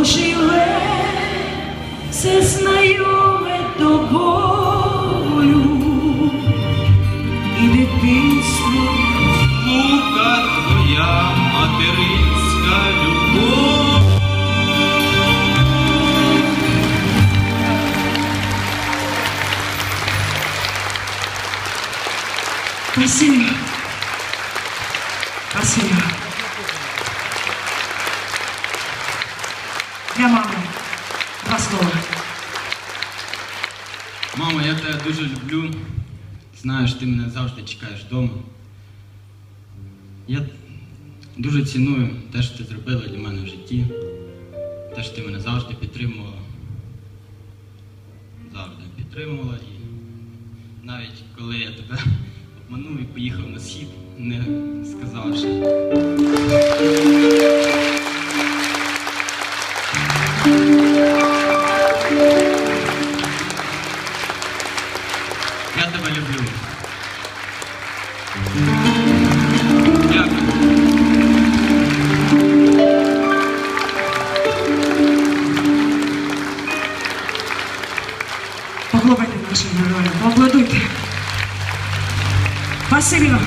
Оживе все знайоме тобою і дитинство мука твоя материнська любов. Спасибо. Спасибо. Для мами. Два слова. Мамо, я тебе дуже люблю. Знаю, що ти мене завжди чекаєш вдома. Я дуже ціную те, що ти зробила для мене в житті. Те, що ти мене завжди підтримувала. Завжди підтримувала. І навіть коли я тебе обманув і поїхав на схід, не сказавши. Я тебе люблю. Дякую. Похлопайте нашим героям. Поаплодуйте. Спасибо.